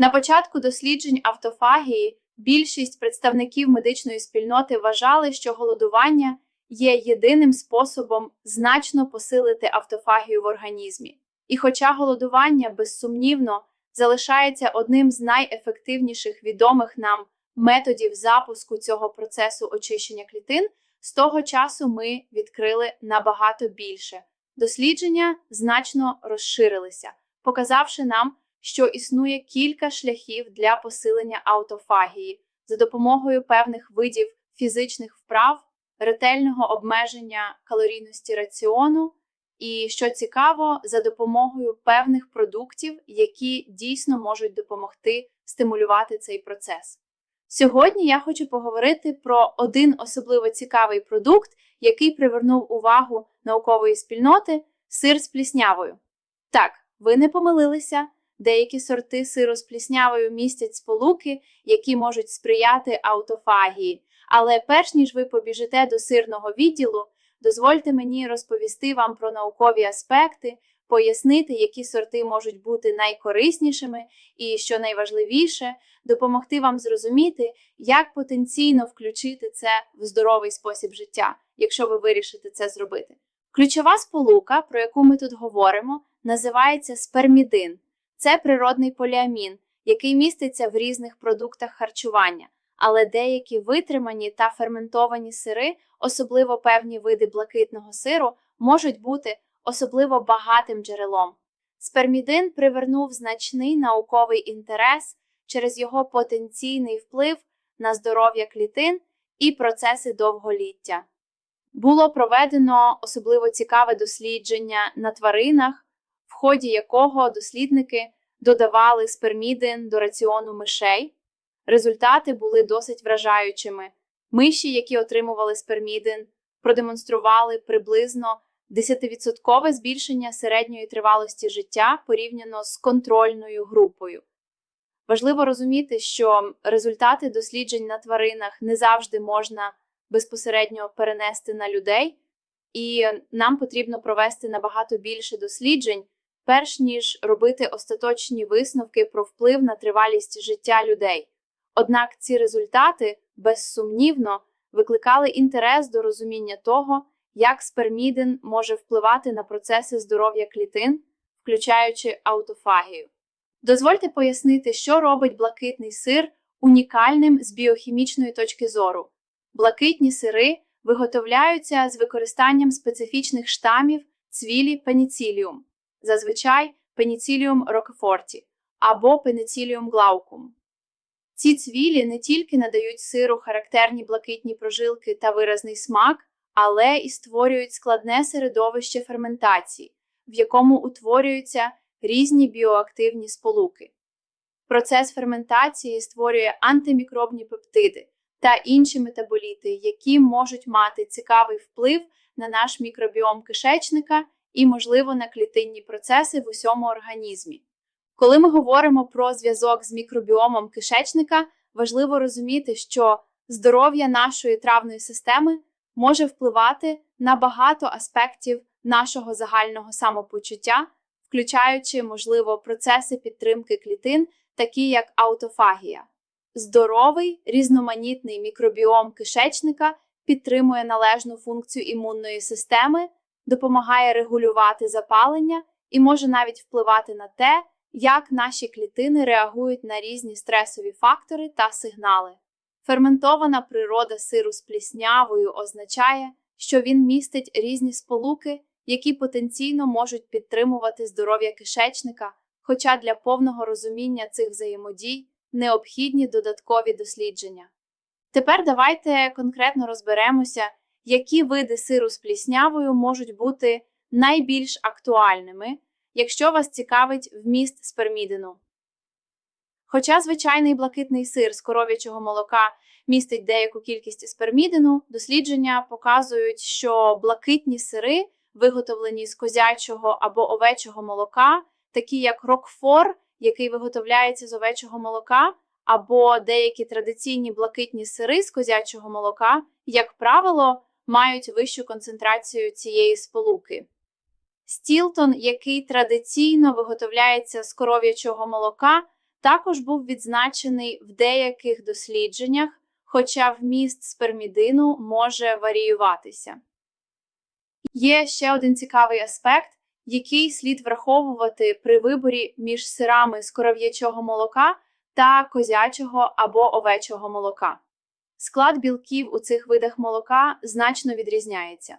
На початку досліджень автофагії більшість представників медичної спільноти вважали, що голодування є єдиним способом значно посилити автофагію в організмі. І хоча голодування безсумнівно залишається одним з найефективніших відомих нам методів запуску цього процесу очищення клітин, з того часу ми відкрили набагато більше. Дослідження значно розширилися, показавши нам, що існує кілька шляхів для посилення аутофагії за допомогою певних видів фізичних вправ, ретельного обмеження калорійності раціону, і, що цікаво, за допомогою певних продуктів, які дійсно можуть допомогти стимулювати цей процес. Сьогодні я хочу поговорити про один особливо цікавий продукт, який привернув увагу наукової спільноти сир з пліснявою. Так, ви не помилилися. Деякі сорти сиру з пліснявою містять сполуки, які можуть сприяти аутофагії. Але перш ніж ви побіжите до сирного відділу, дозвольте мені розповісти вам про наукові аспекти, пояснити, які сорти можуть бути найкориснішими, і, що найважливіше, допомогти вам зрозуміти, як потенційно включити це в здоровий спосіб життя, якщо ви вирішите це зробити. Ключова сполука, про яку ми тут говоримо, називається спермідин. Це природний поліамін, який міститься в різних продуктах харчування, але деякі витримані та ферментовані сири, особливо певні види блакитного сиру, можуть бути особливо багатим джерелом. Спермідин привернув значний науковий інтерес через його потенційний вплив на здоров'я клітин і процеси довголіття. Було проведено особливо цікаве дослідження на тваринах, ході якого дослідники додавали спермідин до раціону мишей. Результати були досить вражаючими. Миші, які отримували спермідин, продемонстрували приблизно 10% збільшення середньої тривалості життя порівняно з контрольною групою. Важливо розуміти, що результати досліджень на тваринах не завжди можна безпосередньо перенести на людей, і нам потрібно провести набагато більше досліджень, перш ніж робити остаточні висновки про вплив на тривалість життя людей. Однак ці результати безсумнівно викликали інтерес до розуміння того, як спермідин може впливати на процеси здоров'я клітин, включаючи аутофагію. Дозвольте пояснити, що робить блакитний сир унікальним з біохімічної точки зору. Блакитні сири виготовляються з використанням специфічних штамів цвілі пеніціліум, зазвичай пеніціліум рокефорті або пеніціліум глаукум. Ці цвілі не тільки надають сиру характерні блакитні прожилки та виразний смак, але і створюють складне середовище ферментації, в якому утворюються різні біоактивні сполуки. Процес ферментації створює антимікробні пептиди та інші метаболіти, які можуть мати цікавий вплив на наш мікробіом кишечника і, можливо, на клітинні процеси в усьому організмі. Коли ми говоримо про зв'язок з мікробіомом кишечника, важливо розуміти, що здоров'я нашої травної системи може впливати на багато аспектів нашого загального самопочуття, включаючи, можливо, процеси підтримки клітин, такі як аутофагія. Здоровий різноманітний мікробіом кишечника підтримує належну функцію імунної системи, допомагає регулювати запалення і може навіть впливати на те, як наші клітини реагують на різні стресові фактори та сигнали. Ферментована природа сиру з пліснявою означає, що він містить різні сполуки, які потенційно можуть підтримувати здоров'я кишечника, хоча для повного розуміння цих взаємодій необхідні додаткові дослідження. Тепер давайте конкретно розберемося, які види сиру з пліснявою можуть бути найбільш актуальними, якщо вас цікавить вміст спермідину. Хоча звичайний блакитний сир з коров'ячого молока містить деяку кількість спермідину, дослідження показують, що блакитні сири, виготовлені з козячого або овечого молока, такі як рокфор, який виготовляється з овечого молока, або деякі традиційні блакитні сири з козячого молока, як правило, мають вищу концентрацію цієї сполуки. Стілтон, який традиційно виготовляється з коров'ячого молока, також був відзначений в деяких дослідженнях, хоча вміст спермідину може варіюватися. Є ще один цікавий аспект, який слід враховувати при виборі між сирами з коров'ячого молока та козячого або овечого молока. Склад білків у цих видах молока значно відрізняється.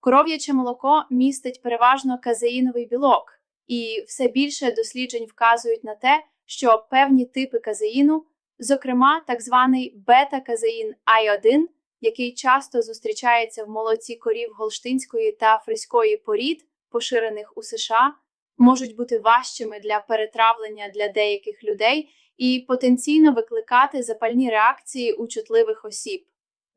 Коров'яче молоко містить переважно казеїновий білок, і все більше досліджень вказують на те, що певні типи казеїну, зокрема так званий бета-казеїн I1, який часто зустрічається в молоці корів голштинської та фриської порід, поширених у США, можуть бути важчими для перетравлення для деяких людей і потенційно викликати запальні реакції у чутливих осіб.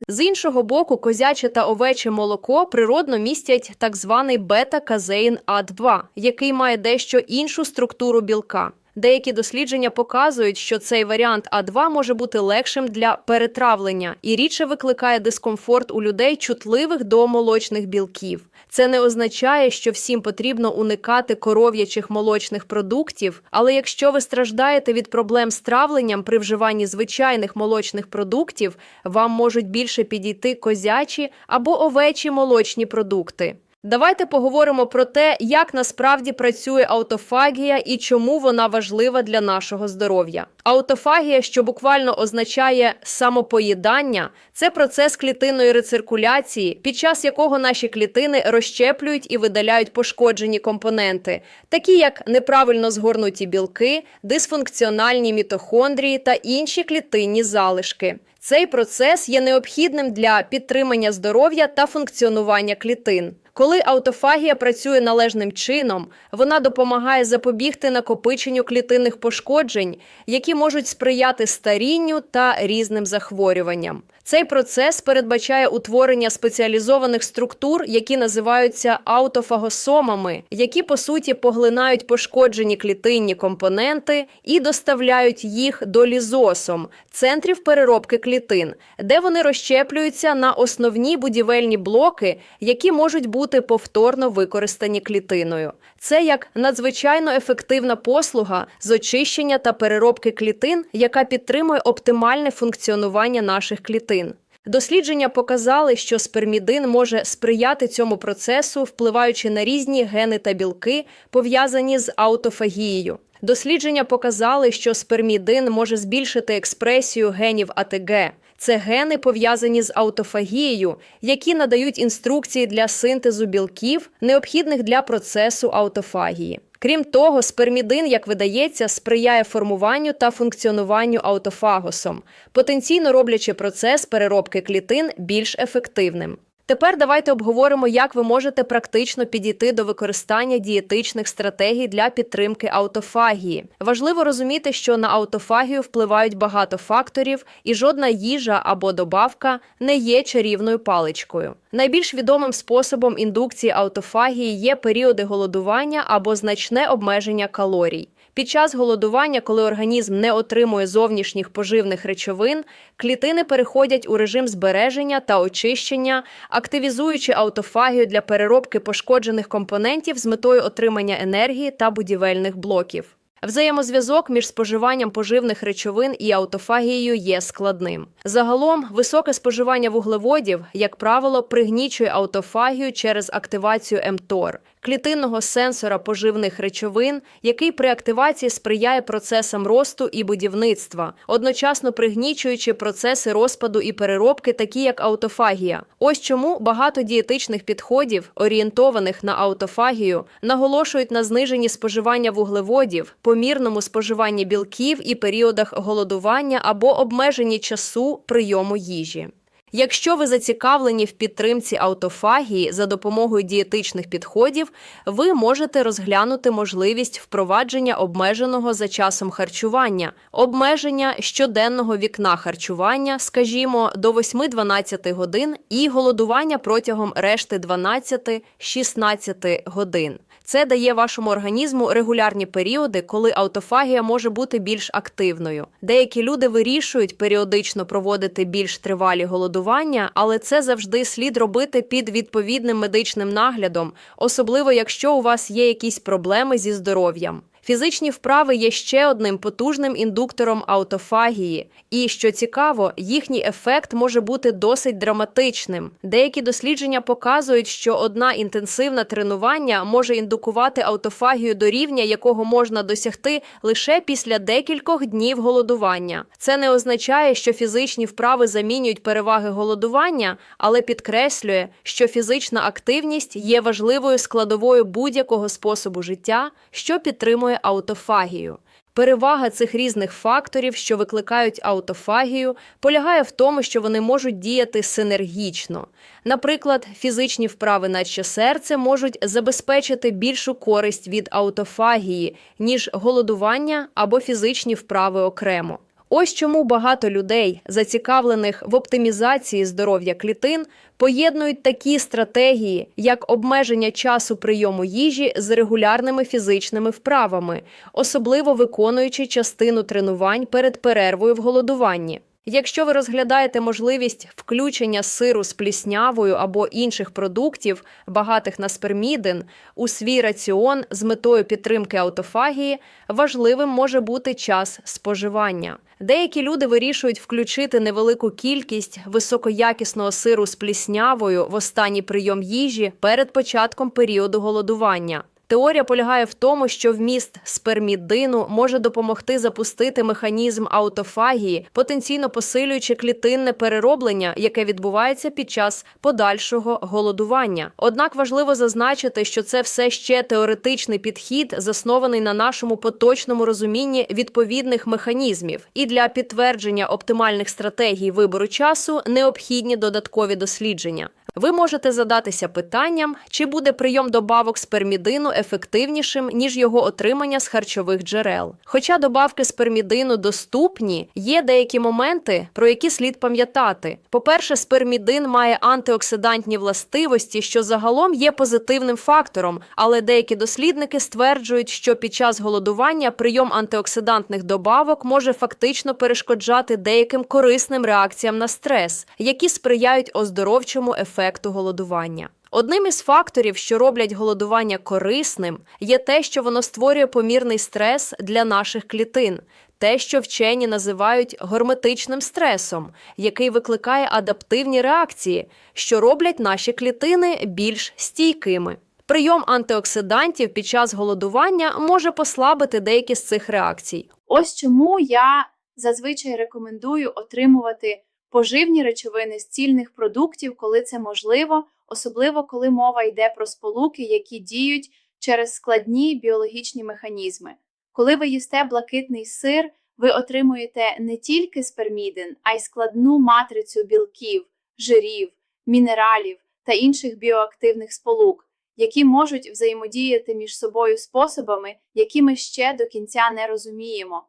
З іншого боку, козяче та овече молоко природно містять так званий бета-казеїн А2, який має дещо іншу структуру білка. Деякі дослідження показують, що цей варіант А2 може бути легшим для перетравлення і рідше викликає дискомфорт у людей, чутливих до молочних білків. Це не означає, що всім потрібно уникати коров'ячих молочних продуктів, але якщо ви страждаєте від проблем з травленням при вживанні звичайних молочних продуктів, вам можуть більше підійти козячі або овечі молочні продукти. Давайте поговоримо про те, як насправді працює аутофагія і чому вона важлива для нашого здоров'я. Аутофагія, що буквально означає самопоїдання, це процес клітинної рециркуляції, під час якого наші клітини розщеплюють і видаляють пошкоджені компоненти, такі як неправильно згорнуті білки, дисфункціональні мітохондрії та інші клітинні залишки. Цей процес є необхідним для підтримання здоров'я та функціонування клітин. Коли аутофагія працює належним чином, вона допомагає запобігти накопиченню клітинних пошкоджень, які можуть сприяти старінню та різним захворюванням. Цей процес передбачає утворення спеціалізованих структур, які називаються аутофагосомами, які по суті поглинають пошкоджені клітинні компоненти і доставляють їх до лізосом центрів переробки клітин, де вони розщеплюються на основні будівельні блоки, які можуть бути повторно використані клітиною. Це як надзвичайно ефективна послуга з очищення та переробки клітин, яка підтримує оптимальне функціонування наших клітин. Дослідження показали, що спермідин може сприяти цьому процесу, впливаючи на різні гени та білки, пов'язані з аутофагією. Дослідження показали, що спермідин може збільшити експресію генів АТГ. Це гени пов'язані з аутофагією, які надають інструкції для синтезу білків, необхідних для процесу аутофагії. Крім того, спермідин, як видається, сприяє формуванню та функціонуванню аутофагосом, потенційно роблячи процес переробки клітин більш ефективним. Тепер давайте обговоримо, як ви можете практично підійти до використання дієтичних стратегій для підтримки аутофагії. Важливо розуміти, що на аутофагію впливають багато факторів, і жодна їжа або добавка не є чарівною паличкою. Найбільш відомим способом індукції аутофагії є періоди голодування або значне обмеження калорій. Під час голодування, коли організм не отримує зовнішніх поживних речовин, клітини переходять у режим збереження та очищення, активізуючи аутофагію для переробки пошкоджених компонентів з метою отримання енергії та будівельних блоків. Взаємозв'язок між споживанням поживних речовин і аутофагією є складним. Загалом, високе споживання вуглеводів, як правило, пригнічує аутофагію через активацію МТОР – клітинного сенсора поживних речовин, який при активації сприяє процесам росту і будівництва, одночасно пригнічуючи процеси розпаду і переробки, такі як аутофагія. Ось чому багато дієтичних підходів, орієнтованих на аутофагію, наголошують на зниженні споживання вуглеводів, помірному споживанні білків і періодах голодування або обмеженні часу прийому їжі. Якщо ви зацікавлені в підтримці аутофагії за допомогою дієтичних підходів, ви можете розглянути можливість впровадження обмеженого за часом харчування, обмеження щоденного вікна харчування, скажімо, до 8-12 годин, і голодування протягом решти 12-16 годин. Це дає вашому організму регулярні періоди, коли аутофагія може бути більш активною. Деякі люди вирішують періодично проводити більш тривалі голодування, але це завжди слід робити під відповідним медичним наглядом, особливо якщо у вас є якісь проблеми зі здоров'ям. Фізичні вправи є ще одним потужним індуктором аутофагії, і що цікаво, їхній ефект може бути досить драматичним. Деякі дослідження показують, що одна інтенсивна тренування може індукувати аутофагію до рівня, якого можна досягти лише після декількох днів голодування. Це не означає, що фізичні вправи замінюють переваги голодування, але підкреслює, що фізична активність є важливою складовою будь-якого способу життя, що підтримує аутофагію. Перевага цих різних факторів, що викликають аутофагію, полягає в тому, що вони можуть діяти синергічно. Наприклад, фізичні вправи, наче серце, можуть забезпечити більшу користь від аутофагії, ніж голодування або фізичні вправи окремо. Ось чому багато людей, зацікавлених в оптимізації здоров'я клітин, поєднують такі стратегії, як обмеження часу прийому їжі з регулярними фізичними вправами, особливо виконуючи частину тренувань перед перервою в голодуванні. Якщо ви розглядаєте можливість включення сиру з пліснявою або інших продуктів, багатих на спермідин, у свій раціон з метою підтримки аутофагії, важливим може бути час споживання. Деякі люди вирішують включити невелику кількість високоякісного сиру з пліснявою в останній прийом їжі перед початком періоду голодування. Теорія полягає в тому, що вміст спермідину може допомогти запустити механізм аутофагії, потенційно посилюючи клітинне перероблення, яке відбувається під час подальшого голодування. Однак важливо зазначити, що це все ще теоретичний підхід, заснований на нашому поточному розумінні відповідних механізмів, і для підтвердження оптимальних стратегій вибору часу необхідні додаткові дослідження. Ви можете задатися питанням, чи буде прийом добавок спермідину ефективнішим, ніж його отримання з харчових джерел. Хоча добавки спермідину доступні, є деякі моменти, про які слід пам'ятати. По-перше, спермідин має антиоксидантні властивості, що загалом є позитивним фактором, але деякі дослідники стверджують, що під час голодування прийом антиоксидантних добавок може фактично перешкоджати деяким корисним реакціям на стрес, які сприяють оздоровчому ефекту голодування. Одним із факторів, що роблять голодування корисним, є те, що воно створює помірний стрес для наших клітин, те, що вчені називають горметичним стресом, який викликає адаптивні реакції, що роблять наші клітини більш стійкими. Прийом антиоксидантів під час голодування може послабити деякі з цих реакцій. Ось чому я зазвичай рекомендую отримувати поживні речовини з цільних продуктів, коли це можливо, особливо коли мова йде про сполуки, які діють через складні біологічні механізми. Коли ви їсте блакитний сир, ви отримуєте не тільки спермідин, а й складну матрицю білків, жирів, мінералів та інших біоактивних сполук, які можуть взаємодіяти між собою способами, які ми ще до кінця не розуміємо.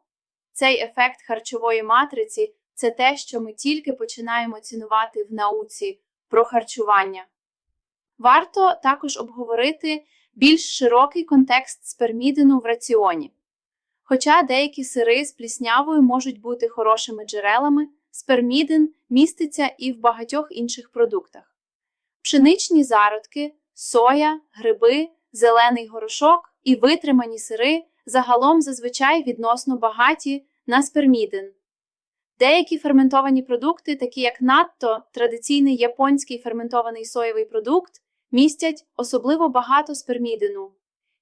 Цей ефект харчової матриці це те, що ми тільки починаємо цінувати в науці про харчування. Варто також обговорити більш широкий контекст спермідину в раціоні. Хоча деякі сири з пліснявою можуть бути хорошими джерелами, спермідин міститься і в багатьох інших продуктах. Пшеничні зародки, соя, гриби, зелений горошок і витримані сири загалом зазвичай відносно багаті на спермідин. Деякі ферментовані продукти, такі як натто, традиційний японський ферментований соєвий продукт, містять особливо багато спермідину.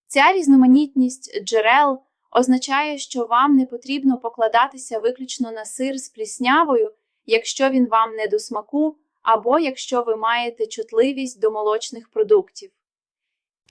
Ця різноманітність джерел означає, що вам не потрібно покладатися виключно на сир з пліснявою, якщо він вам не до смаку, або якщо ви маєте чутливість до молочних продуктів.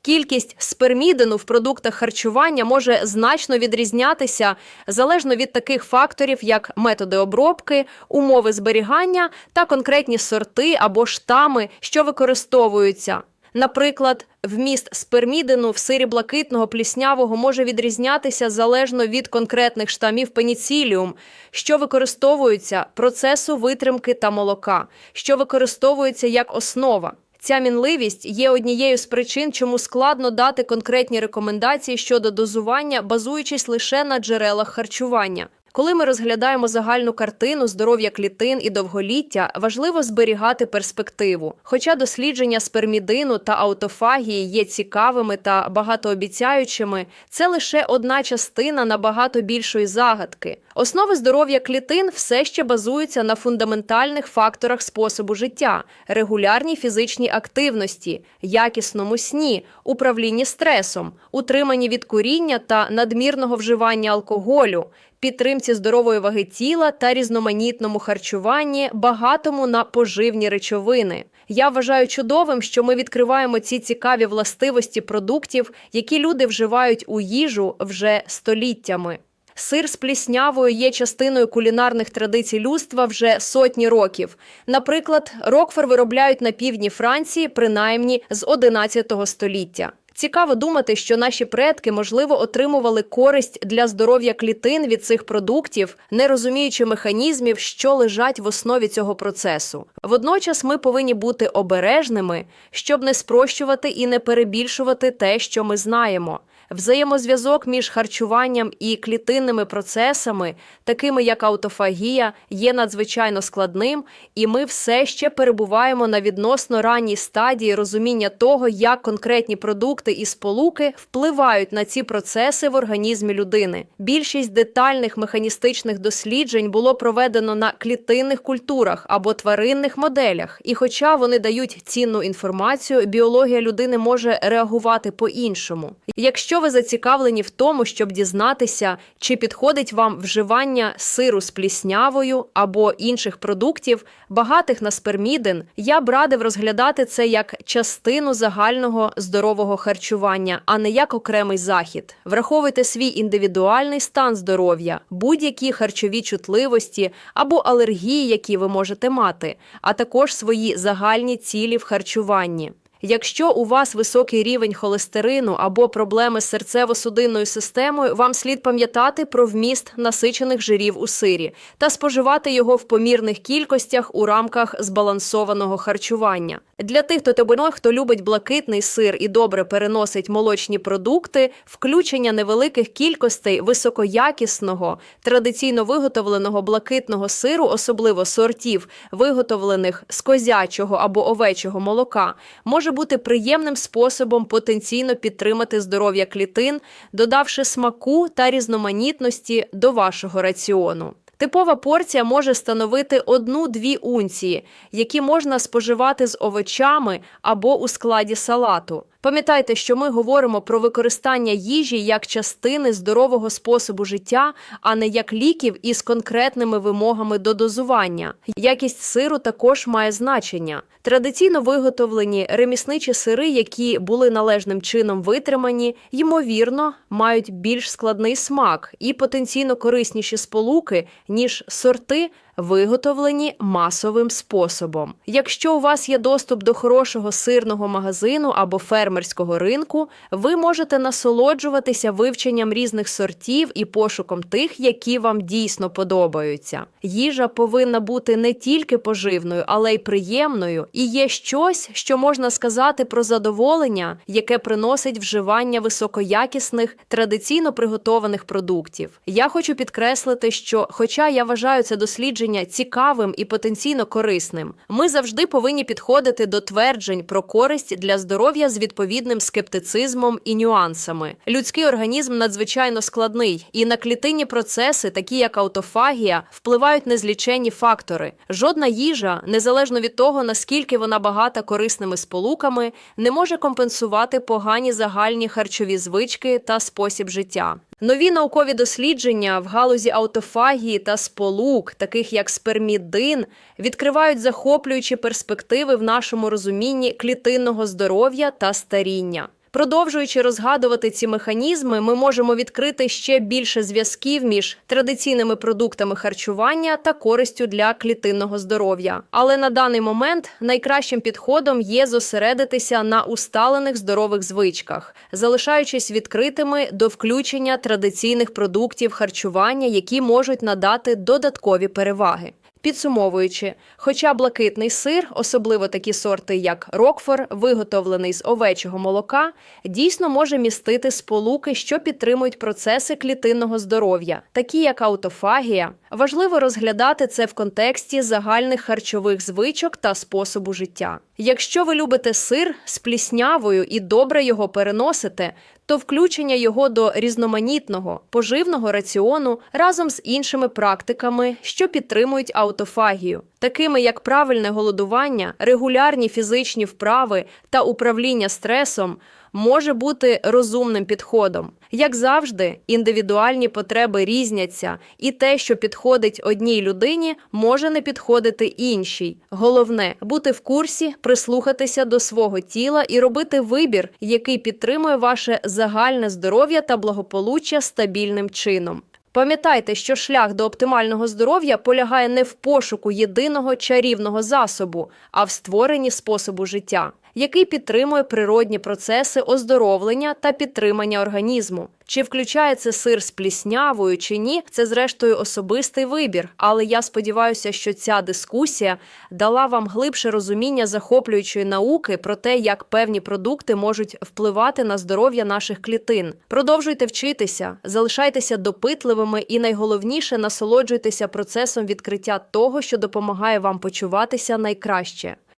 Кількість спермідину в продуктах харчування може значно відрізнятися залежно від таких факторів, як методи обробки, умови зберігання та конкретні сорти або штами, що використовуються. Наприклад, вміст спермідину в сирі блакитного пліснявого може відрізнятися залежно від конкретних штамів пеніциліум, що використовуються процесу витримки та молока, що використовуються як основа. Ця мінливість є однією з причин, чому складно дати конкретні рекомендації щодо дозування, базуючись лише на джерелах харчування. Коли ми розглядаємо загальну картину здоров'я клітин і довголіття, важливо зберігати перспективу. Хоча дослідження спермідину та аутофагії є цікавими та багатообіцяючими, це лише одна частина набагато більшої загадки. Основи здоров'я клітин все ще базуються на фундаментальних факторах способу життя, регулярній фізичній активності, якісному сні, управлінні стресом, утриманні від куріння та надмірного вживання алкоголю, підтримці здорової ваги тіла та різноманітному харчуванні, багатому на поживні речовини. Я вважаю чудовим, що ми відкриваємо ці цікаві властивості продуктів, які люди вживають у їжу вже століттями. Сир з пліснявою є частиною кулінарних традицій людства вже сотні років. Наприклад, рокфор виробляють на півдні Франції, принаймні з 11 століття. Цікаво думати, що наші предки, можливо, отримували користь для здоров'я клітин від цих продуктів, не розуміючи механізмів, що лежать в основі цього процесу. Водночас ми повинні бути обережними, щоб не спрощувати і не перебільшувати те, що ми знаємо. Взаємозв'язок між харчуванням і клітинними процесами, такими як аутофагія, є надзвичайно складним, і ми все ще перебуваємо на відносно ранній стадії розуміння того, як конкретні продукти і сполуки впливають на ці процеси в організмі людини. Більшість детальних механістичних досліджень було проведено на клітинних культурах або тваринних моделях, і хоча вони дають цінну інформацію, біологія людини може реагувати по-іншому. Якщо ви зацікавлені в тому, щоб дізнатися, чи підходить вам вживання сиру з пліснявою або інших продуктів, багатих на спермідин, я б радив розглядати це як частину загального здорового харчування, а не як окремий захід. Враховуйте свій індивідуальний стан здоров'я, будь-які харчові чутливості або алергії, які ви можете мати, а також свої загальні цілі в харчуванні. Якщо у вас високий рівень холестерину або проблеми з серцево-судинною системою, вам слід пам'ятати про вміст насичених жирів у сирі та споживати його в помірних кількостях у рамках збалансованого харчування. Для тих, хто тебе, хто любить блакитний сир і добре переносить молочні продукти, включення невеликих кількостей високоякісного, традиційно виготовленого блакитного сиру, особливо сортів, виготовлених з козячого або овечого молока, може бути приємним способом потенційно підтримати здоров'я клітин, додавши смаку та різноманітності до вашого раціону. Типова порція може становити одну-дві унції, які можна споживати з овочами або у складі салату. Пам'ятайте, що ми говоримо про використання їжі як частини здорового способу життя, а не як ліків із конкретними вимогами до дозування. Якість сиру також має значення. Традиційно виготовлені ремісничі сири, які були належним чином витримані, ймовірно, мають більш складний смак і потенційно корисніші сполуки, ніж сорти, виготовлені масовим способом. Якщо у вас є доступ до хорошого сирного магазину або фермерського ринку, ви можете насолоджуватися вивченням різних сортів і пошуком тих, які вам дійсно подобаються. Їжа повинна бути не тільки поживною, але й приємною, і є щось, що можна сказати про задоволення, яке приносить вживання високоякісних, традиційно приготованих продуктів. Я хочу підкреслити, що, хоча я вважаю це дослідження цікавим і потенційно корисним, ми завжди повинні підходити до тверджень про користь для здоров'я з відповідним скептицизмом і нюансами. Людський організм надзвичайно складний, і на клітинні процеси, такі як аутофагія, впливають незліченні фактори. Жодна їжа, незалежно від того наскільки вона багата корисними сполуками, не може компенсувати погані загальні харчові звички та спосіб життя. Нові наукові дослідження в галузі аутофагії та сполук, таких як спермідин, відкривають захоплюючі перспективи в нашому розумінні клітинного здоров'я та старіння. Продовжуючи розгадувати ці механізми, ми можемо відкрити ще більше зв'язків між традиційними продуктами харчування та користю для клітинного здоров'я. Але на даний момент найкращим підходом є зосередитися на усталених здорових звичках, залишаючись відкритими до включення традиційних продуктів харчування, які можуть надати додаткові переваги. Підсумовуючи, хоча блакитний сир, особливо такі сорти, як Рокфор, виготовлений з овечого молока, дійсно може містити сполуки, що підтримують процеси клітинного здоров'я, такі як аутофагія, важливо розглядати це в контексті загальних харчових звичок та способу життя. Якщо ви любите сир з пліснявою і добре його переносите, то включення його до різноманітного поживного раціону разом з іншими практиками, що підтримують аутофагію, такими як правильне голодування, регулярні фізичні вправи та управління стресом, може бути розумним підходом. Як завжди, індивідуальні потреби різняться, і те, що підходить одній людині, може не підходити іншій. Головне бути в курсі, прислухатися до свого тіла і робити вибір, який підтримує ваше загальне здоров'я та благополуччя стабільним чином. Пам'ятайте, що шлях до оптимального здоров'я полягає не в пошуку єдиного чарівного засобу, а в створенні способу життя, який підтримує природні процеси оздоровлення та підтримання організму. Чи включає це сир з пліснявою чи ні, це зрештою особистий вибір. Але я сподіваюся, що ця дискусія дала вам глибше розуміння захоплюючої науки про те, як певні продукти можуть впливати на здоров'я наших клітин. Продовжуйте вчитися, залишайтеся допитливими і найголовніше насолоджуйтеся процесом відкриття того, що допомагає вам почуватися найкраще.